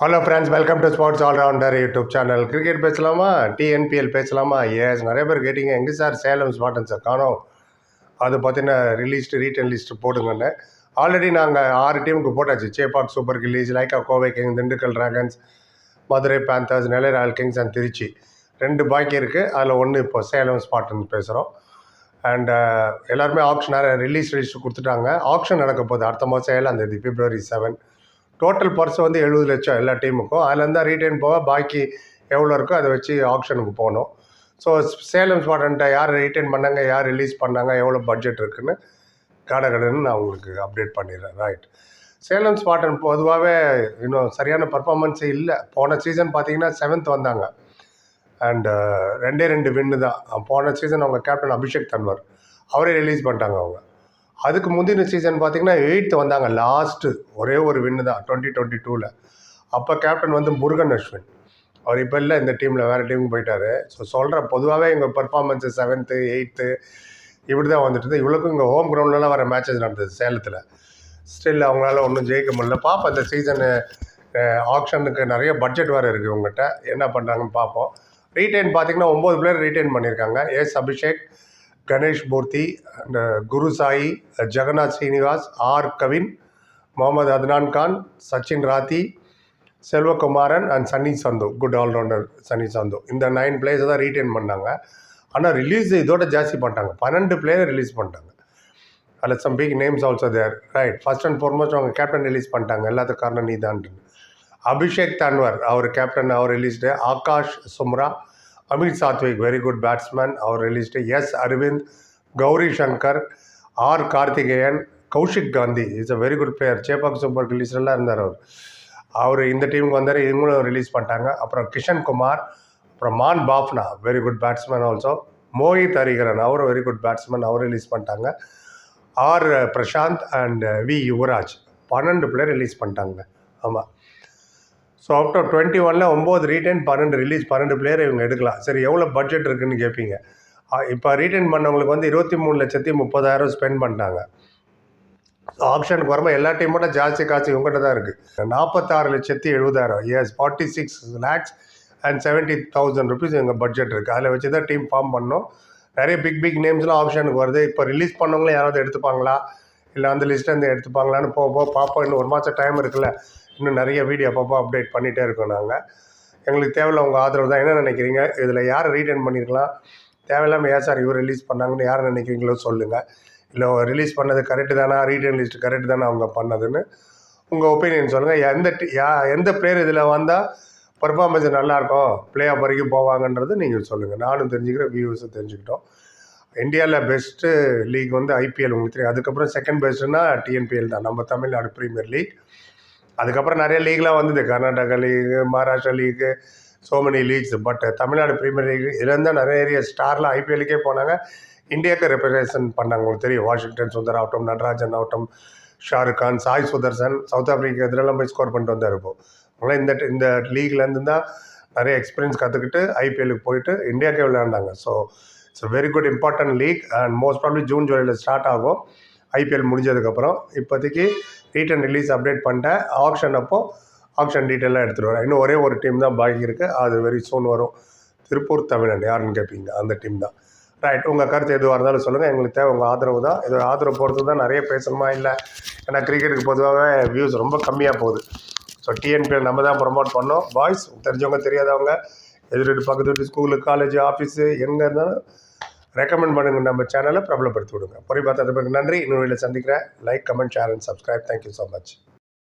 Hello friends welcome to sports allrounder YouTube channel cricket பேசலாமா? TNPL பேசலாமா? Yes நிறைய பேர் கேட்டிங்க. எங்கே சார் சேலம் ஸ்பாட்டன் சார் காணோம். அது பார்த்தீங்கன்னா ரிலீஸ்டு ரீட்டன் லிஸ்ட்டு போடுங்கன்னு. ஆல்ரெடி நாங்கள் ஆறு டீமுக்கு போட்டாச்சு. Chepauk super gillies Lyca Kovai king Dindigul dragons Madurai panthers Nellai royal kings and Trichy ரெண்டு பாக்கி இருக்குது அதில் ஒன்று இப்போ சேலம் ஸ்பாட்டன் பேசுகிறோம் அண்ட் எல்லாருமே ஆப்ஷன் ரிலீஸ் லிஸ்ட்டு கொடுத்துட்டாங்க. ஆப்ஷன் நடக்க போகுது. அடுத்த மாதம் ஏழாம் தேதி பிப்ரவரி செவன் டோட்டல் பர்ஸ் வந்து எழுபது லட்சம் எல்லா டீமுக்கும். அதுலேருந்து தான் ரீட்டைன் போக பாக்கி எவ்வளோ இருக்கோ அதை வச்சு ஆப்ஷனுக்கு போகணும். ஸோ சேலம் ஸ்பாட்டன்ட்ட யார் ரீட்டைன் பண்ணாங்க யார் ரிலீஸ் பண்ணாங்க எவ்வளோ பட்ஜெட் இருக்குன்னு கடகடன்னு நான் உங்களுக்கு அப்டேட் பண்ணிடுறேன். ரைட் சேலம் ஸ்பாட்டன் பொதுவாகவே இன்னும் சரியான பர்ஃபார்மன்ஸே இல்லை. போன சீசன் பார்த்தீங்கன்னா செவன்த் வந்தாங்க. அண்டு ரெண்டே ரெண்டு வின்னு தான். போன சீசன் அவங்க கேப்டன் அபிஷேக் தன்வர். அவரே ரிலீஸ் பண்ணிட்டாங்க அவங்க. அதுக்கு முந்தின சீசன் பார்த்தீங்கன்னா எயித்து வந்தாங்க லாஸ்ட்டு ஒரே ஒரு வின்னு தான் டுவெண்ட்டி டுவெண்ட்டி டூவில் அப்போ கேப்டன் வந்து முருகன் அஸ்வின். அவர் இப்போ இல்லை இந்த டீமில் வேறு டீமுக்கு போயிட்டார். ஸோ சொல்கிறேன் பொதுவாகவே எங்கள் பெர்ஃபார்மன்ஸு செவன்த்து எயித்து இப்படி தான் வந்துட்டு இருந்தது. இவ்வளோக்கும் இங்கே ஹோம் கிரவுண்ட்லலாம் வர மேட்சஸ் நடந்தது சேலத்தில். ஸ்டில் அவங்களால ஒன்றும் ஜெயிக்க முடியல. பார்ப்போம் இந்த சீசனு ஆப்ஷனுக்கு நிறைய பட்ஜெட் வேறு இருக்குது உங்கள்கிட்ட என்ன பண்ணுறாங்கன்னு பார்ப்போம் ரீட்டைன் பார்த்தீங்கன்னா ஒம்பது பிளேயர் ரீட்டைன் பண்ணியிருக்காங்க. Yes Abhishek Ganesh Moorthy and Guru Sai Jagannath Srinivas R Kavin Mohammed Adnan Khan Sachin Rathi Selvakumaran and Sunny Sandhu good allrounder Sunny Sandhu. இந்த நைன் பிளேயர்ஸ் தான் ரீட்டைன் பண்ணாங்க. ஆனால் ரிலீஸ் இதோட ஜாஸ்தி பண்ணிட்டாங்க. பன்னெண்டு பிளேயர் ரிலீஸ் பண்ணிட்டாங்க. அதில் some big names also there right first and foremost அவங்க கேப்டன் ரிலீஸ் பண்ணிட்டாங்க. எல்லாத்துக்கும் காரணம் நீ தான் அபிஷேக் தன்வர் அவர் captain our released Aakash Sumra Amit Satvik very good batsman our released yes Aravind Gowri Shankar R Karthikeyan Kaushik Gandhi is a very good player Chepauk super ரிலீஸ்லாம் இருந்தார் அவர். அவர் இந்த டீமுக்கு வந்தார் இவங்களும் ரிலீஸ் பண்ணிட்டாங்க. அப்புறம் கிஷன் குமார் அப்புறம் Maan Bafna very good batsman also Mohit Hariharan அவரும் வெரி குட் பேட்ஸ்மேன் அவர் ரிலீஸ் பண்ணிட்டாங்க. R Prasanth and V Yuvraj பன்னெண்டு பிளேயர் ரிலீஸ் பண்ணிட்டாங்க. ஆமாம் ஸோ ஆஃப்டர் டுவெண்ட்டி ஒனில் ஒம்பது ரீட்டைன் பன்னெண்டு ரிலீஸ் பன்னெண்டு பிளேயர் இவங்க எடுக்கலாம். சரி எவ்வளோ பட்ஜெட் இருக்குதுன்னு கேட்பீங்க இப்போ ரீட்டைன் பண்ணவங்களுக்கு வந்து இருபத்தி மூணு லட்சத்தி முப்பதாயிரம் ஸ்பெண்ட் பண்ணிட்டாங்க. ஆப்ஷனுக்கு வரும்போது எல்லா டீமோட ஜாஸ்தி காசு இவங்ககிட்ட தான் இருக்குது நாற்பத்தாறு லட்சத்தி எழுபதாயிரம். Yes forty six lakhs and seventy thousand rupees எங்கள் பட்ஜெட் இருக்குது அதில் வச்சு தான் டீம் ஃபார்ம் பண்ணோம். நிறைய பிக் பிக் நேம்ஸ்லாம் ஆப்ஷனுக்கு வருது. இப்போ ரிலீஸ் பண்ணவங்களும் யாராவது எடுத்துப்பாங்களா? இல்லை அந்த லிஸ்ட்லேருந்து எடுத்துப்பாங்களான்னு போக போக பார்ப்போம். இன்னும் ஒரு மாதம் டைம் இருக்குல்ல. இன்னும் நிறைய வீடியோ அப்பப்போ அப்டேட் பண்ணிகிட்டே இருக்கோம் நாங்கள் எங்களுக்கு தேவையில்ல உங்கள் ஆதரவு தான். என்ன நினைக்கிறீங்க? இதில் யார் ரீட்டைன் பண்ணியிருக்கலாம் தேவையில்லாமல் ஏன் சார் இவர் ரிலீஸ் பண்ணாங்கன்னு யார் நினைக்கிறீங்களோ சொல்லுங்கள் இல்லை ரிலீஸ் பண்ணது கரெக்டு தானா? ரீட்டைன் லிஸ்ட் கரெக்டு தானே அவங்க பண்ணதுன்னு உங்கள் ஒப்பீனியன் சொல்லுங்கள் எந்த டி- யா எந்த பிளேயர் இதில் வந்தால் பர்ஃபார்மன்ஸ் நல்லாயிருக்கும் பிளே ஆஃப் வரைக்கும் போவாங்கன்றது நீங்கள் சொல்லுங்கள் நானும் தெரிஞ்சுக்கிறேன் வியூஸும் தெரிஞ்சுக்கிட்டோம். இந்தியாவில் பெஸ்ட்டு லீக் வந்து ஐபிஎல் உங்களுக்கு தெரியும். அதுக்கப்புறம் செகண்ட் பெஸ்ட்டுன்னா டிஎன்பிஎல் தான். நம்ம தமிழ்நாடு ப்ரீமியர் லீக் அதுக்கப்புறம் நிறைய லீக்லாம் வந்தது. Karnataka league Maharashtra league so many leagues but Tamil Nadu premier league இதுலேருந்து நிறைய ஏரியா ஸ்டார்லாம் ஐபிஎல்லுக்கே போனாங்க. இந்தியாவுக்கு ரெப்ரசன்ட் பண்ணாங்க. உங்களுக்கு தெரியும் வாஷிங்டன் சுந்தர் ஆகட்டும் நடராஜன் ஆகட்டும் ஷாருக் கான் சாய் சுதர்சன் சவுத் ஆஃப்ரிக்கா இதெல்லாம் போய் ஸ்கோர் பண்ணிட்டு வந்தார் இப்போ. அதனால் இந்த இந்த லீக்லேருந்து தான் நிறைய எக்ஸ்பீரியன்ஸ் கற்றுக்கிட்டு ஐபிஎல்லுக்கு போயிட்டு இந்தியாவுக்கே விளையாண்டாங்க. So it's very good important league and most probably June ஜூலையில் ஸ்டார்ட் ஆகும். ஐபிஎல் முடிஞ்சதுக்கப்புறம் இப்போதைக்கு ரீட்டன் ரிலீஸ் அப்டேட் பண்ணிட்டேன் ஆப்ஷன் அப்போ ஆப்ஷன் டீட்டெயிலாக எடுத்துகிட்டு வரேன் இன்னும் ஒரே ஒரு டீம் தான் பாக்கி இருக்குது அது வெரி சூன் வரும். திருப்பூர் தமிழ்நாடு யாருன்னு கேட்பீங்க அந்த டீம் தான். ரைட் உங்கள் கருத்து எதுவாக இருந்தாலும் சொல்லுங்கள் எங்களுக்கு தேவை உங்கள் ஆதரவு தான். இதோட ஆதரவு பொறுத்து தான் நிறைய பேசணுமா? இல்லை. ஏன்னா கிரிக்கெட்டுக்கு பொதுவாகவே வியூஸ் ரொம்ப கம்மியாக போகுது. ஸோ டிஎன்பிஎல் நம்ம தான் ப்ரொமோட் பண்ணோம். பாய்ஸ் தெரிஞ்சவங்க தெரியாதவங்க எதிர்கிட்டு பக்கத்து வீட்டு ஸ்கூலு காலேஜ் ஆஃபீஸு எங்கே இருந்தாலும் ரெக்கமெண்ட் பண்ணுங்க. நம்ம சேனலை பிரபலப்படுத்தி விடுங்க. பொறி பார்த்ததுக்கு நன்றி. இன்னொரு சந்திக்கிறேன். Like comment share and subscribe thank you so much